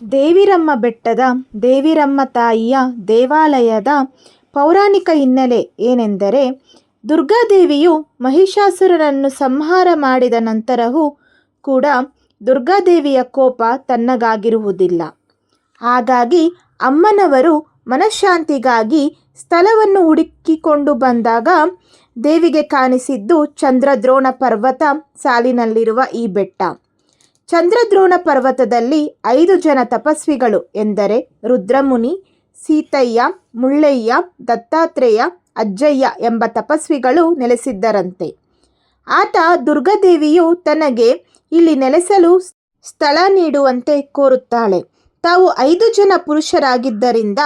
ದೇವಿರಮ್ಮ ಬೆಟ್ಟದ ದೇವಿರಮ್ಮ ತಾಯಿಯ ದೇವಾಲಯದ ಪೌರಾಣಿಕ ಹಿನ್ನೆಲೆ ಏನೆಂದರೆ, ದುರ್ಗಾದೇವಿಯು ಮಹಿಷಾಸುರನನ್ನು ಸಂಹಾರ ಮಾಡಿದ ನಂತರವೂ ಕೂಡ ದುರ್ಗಾದೇವಿಯ ಕೋಪ ತನ್ನಗಾಗಿರುವುದಿಲ್ಲ. ಹಾಗಾಗಿ ಅಮ್ಮನವರು ಮನಃಶಾಂತಿಗಾಗಿ ಸ್ಥಳವನ್ನು ಹುಡುಕಿಕೊಂಡು ಬಂದಾಗ ದೇವಿಗೆ ಕಾಣಿಸಿದ್ದು ಚಂದ್ರದ್ರೋಣ ಪರ್ವತ ಸಾಲಿನಲ್ಲಿರುವ ಈ ಬೆಟ್ಟ. ಚಂದ್ರದ್ರೋಣ ಪರ್ವತದಲ್ಲಿ ಐದು ಜನ ತಪಸ್ವಿಗಳು ಎಂದರೆ ರುದ್ರಮುನಿ, ಸೀತಯ್ಯ, ಮುಳ್ಳಯ್ಯ, ದತ್ತಾತ್ರೇಯ, ಅಜ್ಜಯ್ಯ ಎಂಬ ತಪಸ್ವಿಗಳು ನೆಲೆಸಿದ್ದರಂತೆ. ಆತ ದುರ್ಗಾದೇವಿಯು ತನಗೆ ಇಲ್ಲಿ ನೆಲೆಸಲು ಸ್ಥಳ ನೀಡುವಂತೆ ಕೋರುತ್ತಾಳೆ. ತಾವು ಐದು ಜನ ಪುರುಷರಾಗಿದ್ದರಿಂದ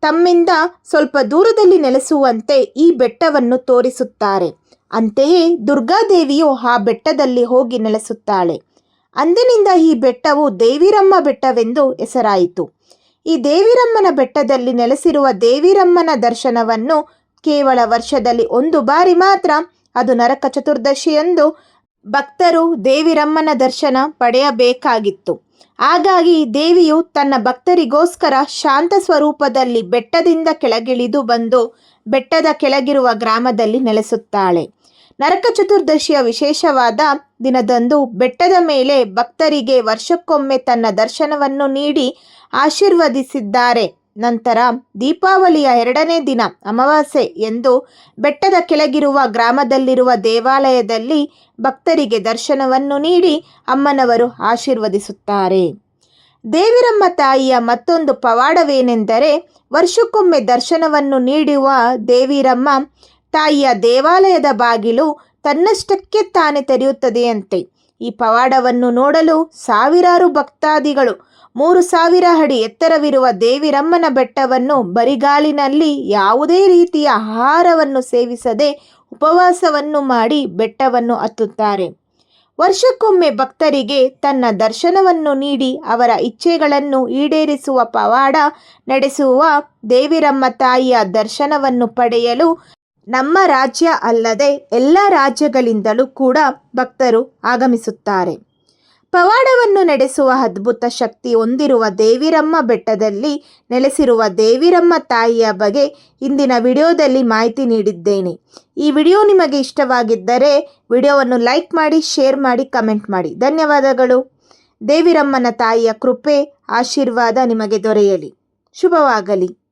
ತಮ್ಮಿಂದ ಸ್ವಲ್ಪ ದೂರದಲ್ಲಿ ನೆಲೆಸುವಂತೆ ಈ ಬೆಟ್ಟವನ್ನು ತೋರಿಸುತ್ತಾರೆ. ಅಂತೆಯೇ ದುರ್ಗಾದೇವಿಯು ಆ ಬೆಟ್ಟದಲ್ಲಿ ಹೋಗಿ ನೆಲೆಸುತ್ತಾಳೆ. ಅಂದಿನಿಂದ ಈ ಬೆಟ್ಟವು ದೇವಿರಮ್ಮ ಬೆಟ್ಟವೆಂದು ಹೆಸರಾಯಿತು. ಈ ದೇವಿರಮ್ಮನ ಬೆಟ್ಟದಲ್ಲಿ ನೆಲೆಸಿರುವ ದೇವಿರಮ್ಮನ ದರ್ಶನವನ್ನು ಕೇವಲ ವರ್ಷದಲ್ಲಿ ಒಂದು ಬಾರಿ ಮಾತ್ರ ಅದು ನರಕ ಚತುರ್ದಶಿಯಂದು ಭಕ್ತರು ದೇವಿರಮ್ಮನ ದರ್ಶನ ಪಡೆಯಬೇಕಾಗಿತ್ತು. ಹಾಗಾಗಿ ದೇವಿಯು ತನ್ನ ಭಕ್ತರಿಗೋಸ್ಕರ ಶಾಂತ ಸ್ವರೂಪದಲ್ಲಿ ಬೆಟ್ಟದಿಂದ ಕೆಳಗಿಳಿದು ಬಂದು ಬೆಟ್ಟದ ಕೆಳಗಿರುವ ಗ್ರಾಮದಲ್ಲಿ ನೆಲೆಸುತ್ತಾಳೆ. ನರಕ ಚತುರ್ದಶಿಯ ವಿಶೇಷವಾದ ದಿನದಂದು ಬೆಟ್ಟದ ಮೇಲೆ ಭಕ್ತರಿಗೆ ವರ್ಷಕ್ಕೊಮ್ಮೆ ತನ್ನ ದರ್ಶನವನ್ನು ನೀಡಿ ಆಶೀರ್ವದಿಸಿದ್ದಾರೆ. ನಂತರ ದೀಪಾವಳಿಯ ಎರಡನೇ ದಿನ ಅಮಾವಾಸ್ಯೆ ಎಂದು ಬೆಟ್ಟದ ಕೆಳಗಿರುವ ಗ್ರಾಮದಲ್ಲಿರುವ ದೇವಾಲಯದಲ್ಲಿ ಭಕ್ತರಿಗೆ ದರ್ಶನವನ್ನು ನೀಡಿ ಅಮ್ಮನವರು ಆಶೀರ್ವದಿಸುತ್ತಾರೆ. ದೇವಿರಮ್ಮ ತಾಯಿಯ ಮತ್ತೊಂದು ಪವಾಡವೇನೆಂದರೆ, ವರ್ಷಕ್ಕೊಮ್ಮೆ ದರ್ಶನವನ್ನು ನೀಡುವ ದೇವಿರಮ್ಮ ತಾಯಿಯ ದೇವಾಲಯದ ಬಾಗಿಲು ತನ್ನಷ್ಟಕ್ಕೆ ತಾನೇ ತೆರೆಯುತ್ತದೆಯಂತೆ. ಈ ಪವಾಡವನ್ನು ನೋಡಲು ಸಾವಿರಾರು ಭಕ್ತಾದಿಗಳು, ಮೂರು ಸಾವಿರ ಅಡಿ ಎತ್ತರವಿರುವ ದೇವಿರಮ್ಮನ ಬೆಟ್ಟವನ್ನು ಬರಿಗಾಲಿನಲ್ಲಿ ಯಾವುದೇ ರೀತಿಯ ಆಹಾರವನ್ನು ಸೇವಿಸದೆ ಉಪವಾಸವನ್ನು ಮಾಡಿ ಬೆಟ್ಟವನ್ನು ಹತ್ತುತ್ತಾರೆ. ವರ್ಷಕ್ಕೊಮ್ಮೆ ಭಕ್ತರಿಗೆ ತನ್ನ ದರ್ಶನವನ್ನು ನೀಡಿ ಅವರ ಇಚ್ಛೆಗಳನ್ನು ಈಡೇರಿಸುವ ಪವಾಡ ನಡೆಸುವ ದೇವಿರಮ್ಮ ತಾಯಿಯ ದರ್ಶನವನ್ನು ಪಡೆಯಲು ನಮ್ಮ ರಾಜ್ಯ ಅಲ್ಲದೆ ಎಲ್ಲ ರಾಜ್ಯಗಳಿಂದಲೂ ಕೂಡ ಭಕ್ತರು ಆಗಮಿಸುತ್ತಾರೆ. ಪವಾಡವನ್ನು ನಡೆಸುವ ಅದ್ಭುತ ಶಕ್ತಿ ಹೊಂದಿರುವ ದೇವಿರಮ್ಮ ಬೆಟ್ಟದಲ್ಲಿ ನೆಲೆಸಿರುವ ದೇವಿರಮ್ಮ ತಾಯಿಯ ಬಗ್ಗೆ ಇಂದಿನ ವಿಡಿಯೋದಲ್ಲಿ ಮಾಹಿತಿ ನೀಡಿದ್ದೇನೆ. ಈ ವಿಡಿಯೋ ನಿಮಗೆ ಇಷ್ಟವಾಗಿದ್ದರೆ ವಿಡಿಯೋವನ್ನು ಲೈಕ್ ಮಾಡಿ, ಶೇರ್ ಮಾಡಿ, ಕಮೆಂಟ್ ಮಾಡಿ. ಧನ್ಯವಾದಗಳು. ದೇವಿರಮ್ಮನ ತಾಯಿಯ ಕೃಪೆ, ಆಶೀರ್ವಾದ ನಿಮಗೆ ದೊರೆಯಲಿ. ಶುಭವಾಗಲಿ.